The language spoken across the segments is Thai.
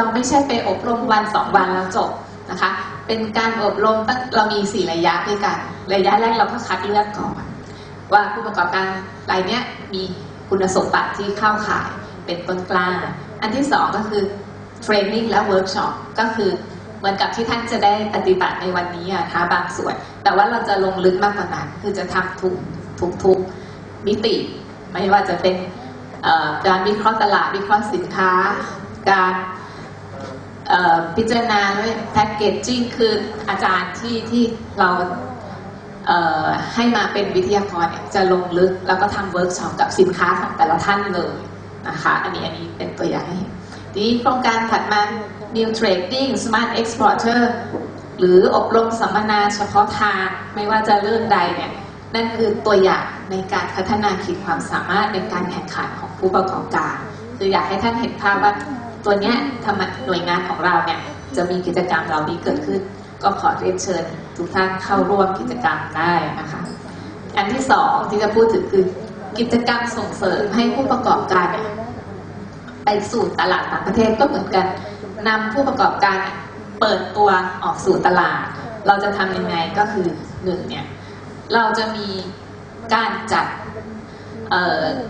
เราไม่ใช่ไปอบรมวันสองวันแล้วจบนะคะ เป็นการอบรมตั้งเรามีสี่ระยะด้วยกัน ระยะแรกเราก็คัดเลือกก่อน ว่าผู้ประกอบการรายนี้มีคุณสมบัติที่เข้าข่ายเป็นต้นกล้า อันที่สองก็คือเทรนนิ่งและเวิร์กช็อปก็คือเหมือนกับที่ท่านจะได้ปฏิบัติในวันนี้อะนะคะบางส่วน แต่ว่าเราจะลงลึกมากกว่านั้น คือจะทำทุกทุกทุกมิติ ไม่ว่าจะเป็นการวิเคราะห์ตลาดวิเคราะห์สินค้า การ พิจารณาแพ็กเกจจิ้งคืออาจารย์ที่ที่เราเให้มาเป็นวิทยากรจะลงลึกแล้วก็ทำเวิร์กช็อปกับสินค้าของแต่ละท่านเลยนะคะอันนี้อันนี้เป็นตัวอย่างให้เห็นทีนี้โครงการถัดมา New Trading Smart Exporter หรืออบรมสัมมนาเฉพาะทางไม่ว่าจะเรื่องใดเนี่ยนั่นคือตัวอย่างในการพัฒนาขีดความสามารถในการแข่งขันของผู้ประกอบการ คืออยากให้ท่านเห็นภาพว่า ตัวเนี้ยทำไมหน่วยงานของเราเนี่ยจะมีกิจกรรมเหล่านี้เกิดขึ้น ก็ขอเรียนเชิญทุกท่านเข้าร่วมกิจกรรมได้นะคะ อันที่สองที่จะพูดถึงคือกิจกรรมส่งเสริมให้ผู้ประกอบการไปสู่ตลาดต่างประเทศก็เหมือนกันนำผู้ประกอบการเปิดตัวออกสู่ตลาด เราจะทำยังไงก็คือหนึ่งเนี่ยเราจะมีการจัด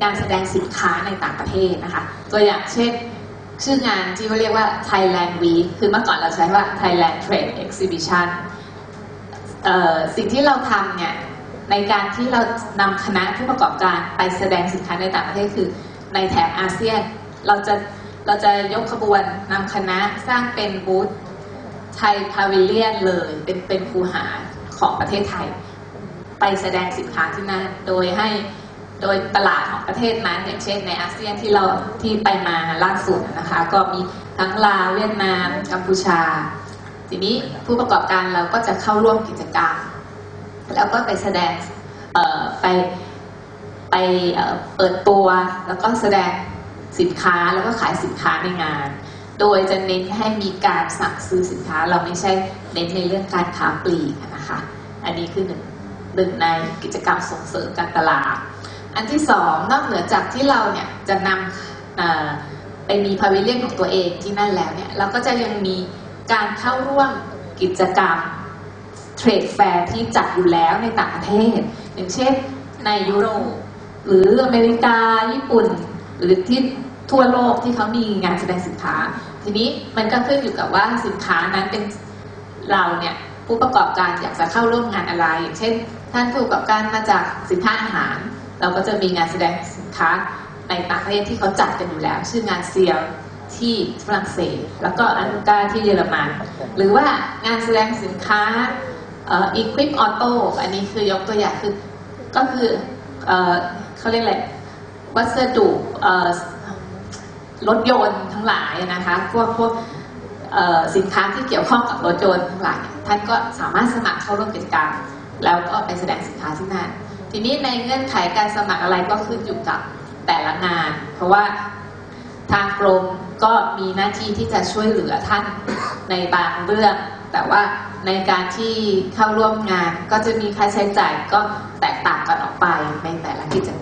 การแสดงสินค้าในต่างประเทศนะคะ ตัวอย่างเช่น ชื่องานที่เขาเรียกว่า Thailand Week คือเมื่อก่อนเราใช้ว่า Thailand Trade Exhibition สิ่งที่เราทำเนี่ยในการที่เรานำคณะผู้ประกอบการไปแสดงสินค้าในต่างประเทศคือในแถบอาเซียน เราจะเราจะยกขบวนนำคณะสร้างเป็นบูธไทยพาวิเลียนเลยเป็นเป็นคูหาของประเทศไทย ไปแสดงสินค้าที่นั่นโดยให้ โดยตลาดของประเทศนั้นอย่างเช่นในอาเซียนที่เราที่ไปมาล่าสุดนะคะ ก็มีทั้งลาวเวียดนามกัมพูชา ทีนี้ผู้ประกอบการเราก็จะเข้าร่วมกิจกรรม แล้วก็ไปแสดงไปไปเอ่อเปิดตัวแล้วก็แสดงสินค้าแล้วก็ขายสินค้าในงาน โดยจะเน้นให้มีการสั่งซื้อสินค้าเราไม่ใช่เน้นในเรื่องการค้าปลีกนะคะ อันนี้คือหนึ่งหนึ่งในกิจกรรมส่งเสริมการตลาด อันที่สองนอกเหนือจากที่เราเนี่ยจะนำไปมีพาวิเลียนของตัวเองที่นั่นแล้วเนี่ยเราก็จะยังมีการเข้าร่วมกิจกรรมเทรดแฟร์ที่จัดอยู่แล้วในต่างประเทศ อย่างเช่นในยุโรปหรืออเมริกาญี่ปุ่น หรือที่ทั่วโลกที่เขามีงานแสดงสินค้า ทีนี้มันก็ขึ้นอยู่กับว่าสินค้านั้นเป็นเราเนี่ยผู้ประกอบการอยากจะเข้าร่วมงานอะไร อย่างเช่น ท่านผู้ประกอบการมาจากสินค้าอาหาร เราก็จะมีงานแสดงสินค้าในต่างประเทศที่เขาจัดกันอยู่แล้ว ชื่องานเซียลที่ฝรั่งเศส แล้วก็อันกาที่เยอรมัน หรือว่างานแสดงสินค้าเอ่อ Equip Auto อันนี้คือยกตัวอย่างคือก็คือเอ่อเขาเรียกอะไรวัสดุเอ่อรถยนต์ทั้งหลายนะคะพวกพวกเอ่อสินค้าที่เกี่ยวข้องกับรถยนต์ทั้งหลายท่านก็สามารถสมัครเข้าร่วมกิจกรรมแล้วก็ไปแสดงสินค้าที่นั่น ทีนี้ในเงื่อนไขการสมัครอะไรก็ขึ้นอยู่กับแต่ละงาน เพราะว่าทางกรมก็มีหน้าที่ที่จะช่วยเหลือท่านในบางเรื่อง แต่ว่าในการที่เข้าร่วมงานก็จะมีค่าใช้จ่ายก็แตกต่างกันออกไปในแต่ละกิจกรรม